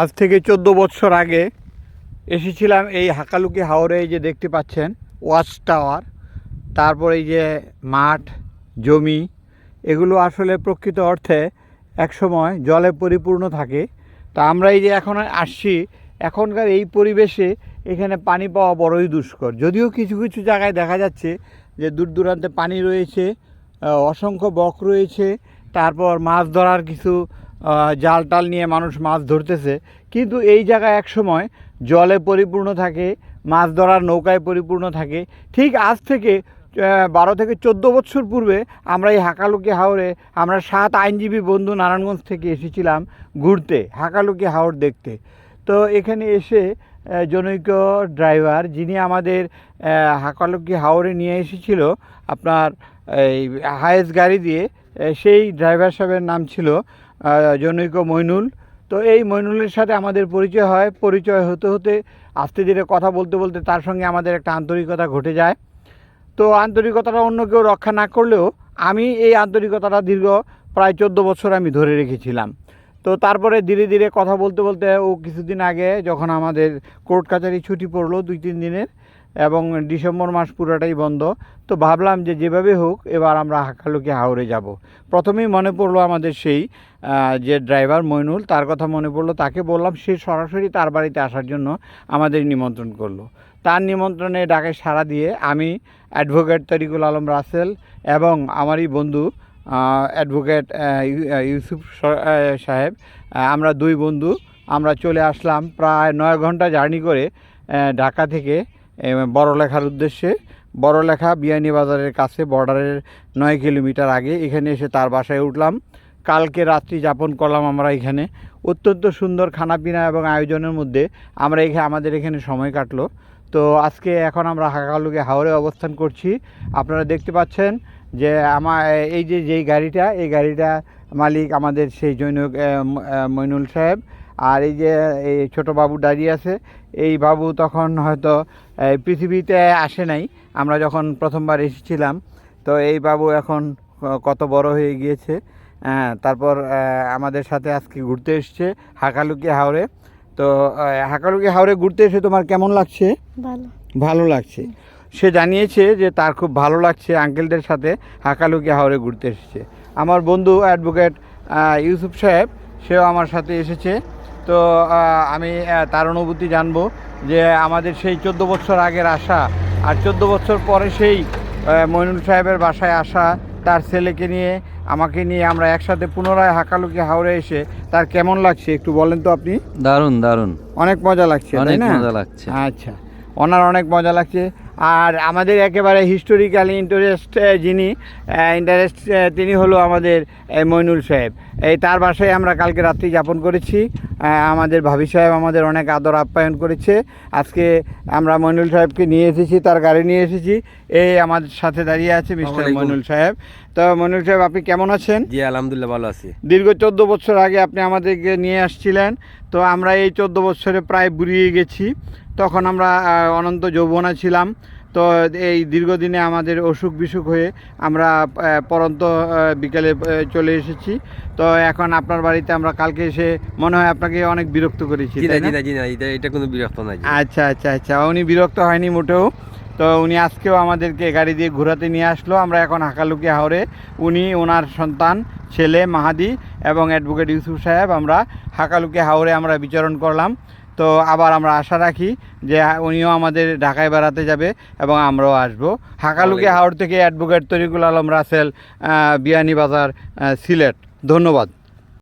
আজ থেকে চোদ্দ বছর আগে এসেছিলাম এই হাকালুকি হাওরে, এই যে দেখতে পাচ্ছেন, ওয়াচ টাওয়ার, তারপর এই যে মাঠ, জমি, এগুলো আসলে প্রকৃত অর্থে একসময় জলে পরিপূর্ণ থাকে। তা আমরা এই যে এখন আসছি, এখনকার এই পরিবেশে এখানে পানি পাওয়া বড়ই দুষ্কর। যদিও কিছু কিছু জায়গায় দেখা যাচ্ছে যে দূর দূরান্তে পানি রয়েছে অসংখ্য বক রয়েছে, তারপর মাছ ধরার কিছু জাল টাল নিয়ে মানুষ মাছ ধরতেছে। কিন্তু এই জায়গা এক সময় জলে পরিপূর্ণ থাকে, মাছ ধরার নৌকায় পরিপূর্ণ থাকে। ঠিক আজ থেকে বারো থেকে চোদ্দ বছর পূর্বে আমরা এই হাকালুকি হাওরে আমরা সাত আইনজীবী বন্ধু নারায়ণগঞ্জ থেকে এসেছিলাম ঘুরতে, হাকালুকি হাওর দেখতে। তো এখানে এসে জনৈক ড্রাইভার যিনি আমাদের হাকালুকি হাওরে নিয়ে এসেছিল আপনার এই হায়েস গাড়ি দিয়ে সেই ড্রাইভার সাহেবের নাম ছিল জনৈক মইনুল। তো এই মইনুলের সাথে আমাদের পরিচয় হয়। পরিচয় হতে হতে আস্তে ধীরে কথা বলতে বলতে তার সঙ্গে আমাদের একটা আন্তরিকতা ঘটে যায়। তো আন্তরিকতাটা অন্য কেউ রক্ষা না করলেও আমি এই আন্তরিকতাটা দীর্ঘ প্রায় চোদ্দ বছর আমি ধরে রেখেছিলাম। তো তারপরে ধীরে ধীরে কথা বলতে বলতে ও কিছুদিন আগে যখন আমাদের কোর্ট কাছারি ছুটি পড়ল দুই তিন দিনের এবং ডিসেম্বর মাস পুরোটাই বন্ধ। তো ভাবলাম যে যেভাবে হোক, এবার আমরা হাকালুকি হাওড়ে যাব। প্রথমেই মনে পড়ল আমাদের সেই যে ড্রাইভার মইনুল, তার কথা মনে পড়ল, তাকে বললাম সে সরাসরি তার বাড়িতে আসার জন্য আমাদের নিমন্ত্রণ করল। তার নিমন্ত্রণে ডাকে সাড়া দিয়ে আমি অ্যাডভোকেট তরিকুল আলম রাসেল এবং আমারই বন্ধু অ্যাডভোকেট ইউসুফ সাহেব আমরা দুই বন্ধু, আমরা চলে আসলাম প্রায় নয় ঘণ্টা জার্নি করে ঢাকা থেকে বড়লেখার উদ্দেশ্যে বড়লেখা বিয়ানি বাজারের কাছে বর্ডারের নয় কিলোমিটার আগে এখানে এসে তার বাসায় উঠলাম। কালকে রাত্রি যাপন করলাম আমরা এখানে। অত্যন্ত সুন্দর খানাপিনা এবং আয়োজনের মধ্যে আমরা এখানে আমাদের এখানে সময় কাটলো। তো আজকে এখন আমরা হাকালুকে হাওড়ে অবস্থান করছি। আপনারা দেখতে পাচ্ছেন যে আমার এই যে যেই গাড়িটা এই গাড়িটা মালিক আমাদের সেই জৈনক মইনুল সাহেব। আর এই যে এই ছোট বাবু দাঁড়িয়ে আছে এই বাবু তখন হয়তো পৃথিবীতে আসে নাই। আমরা যখন প্রথমবার এসেছিলাম তো এই বাবু এখন কত বড় হয়ে গিয়েছে। হ্যাঁ তারপর আমাদের সাথে আজকে ঘুরতে এসছে হাকালুকি হাওড়ে তো হাকালুকি হাওড়ে ঘুরতে এসে তোমার কেমন লাগছে? ভালো। ভালো লাগছে। সে জানিয়েছে যে তার খুব ভালো লাগছে আঙ্কেলদের সাথে হাকালুকি হাওড়ে ঘুরতে এসেছে। আমার বন্ধু অ্যাডভোকেট ইউসুফ সাহেব সেও আমার সাথে এসেছে। তো আমি তার অনুভূতি জানব যে আমাদের সেই চোদ্দ বছর আগের আশা আর চোদ্দ বছর পরে সেই মইনুল সাহেবের বাসায় আসা তার ছেলেকে নিয়ে আমাকে নিয়ে আমরা একসাথে পুনরায় হাকালুকি হাওড়ে এসে তার কেমন লাগছে একটু বলেন তো আপনি? দারুণ দারুণ। অনেক মজা লাগছে অনেক মজা লাগছে। আচ্ছা। ওনার অনেক মজা লাগছে। আর আমাদের একেবারে হিস্টোরিক্যালি ইন্টারেস্ট যিনি ইন্টারেস্ট তিনি হলো আমাদের মইনুল সাহেব। এই তার বাসায় আমরা কালকে রাত্রি যাপন করেছি। আমাদের ভাবি সাহেব আমাদের অনেক আদর আপ্যায়ন করেছে। আজকে আমরা মইনুল সাহেবকে নিয়ে এসেছি তার গাড়ি নিয়ে এসেছি। এই আমাদের সাথে দাঁড়িয়ে আছে মিস্টার মইনুল সাহেব। তো মইনুল সাহেব আপনি কেমন আছেন? জি আলহামদুলিল্লাহ ভালো আছি। দীর্ঘ চোদ্দ বছর আগে আপনি আমাদেরকে নিয়ে আসছিলেন। তো আমরা এই চোদ্দ বছরে প্রায় বুড়িয়ে গেছি। তখন আমরা অনন্ত যৌবনা ছিলাম। তো এই দীর্ঘদিনে আমাদের অসুখ বিসুখ হয়ে আমরা পরন্ত বিকেলে চলে এসেছি। তো এখন আপনার বাড়িতে আমরা কালকে এসে মনে হয় আপনাকে অনেক বিরক্ত করেছি এটা কোনো বিরক্ত নাই আচ্ছা আচ্ছা আচ্ছা উনি বিরক্ত হয়নি মোটেও। তো উনি আজকেও আমাদেরকে গাড়ি দিয়ে ঘোরাতে নিয়ে আসলো। আমরা এখন হাকালুকি হাওড়ে উনি ওনার সন্তান ছেলে মাহাদি এবং অ্যাডভোকেট ইউসুফ সাহেব আমরা হাকালুকি হাওড়ে আমরা বিচরণ করলাম। তো আবার আমরা আশা রাখি যে উনিও আমাদের ঢাকায় বেড়াতে যাবে এবং আমরাও আসব। হাকালুকি হাওড় থেকে অ্যাডভোকেট তরিকুল আলম রাসেল বিয়ানি বিয়ানীবাজার সিলেট। ধন্যবাদ।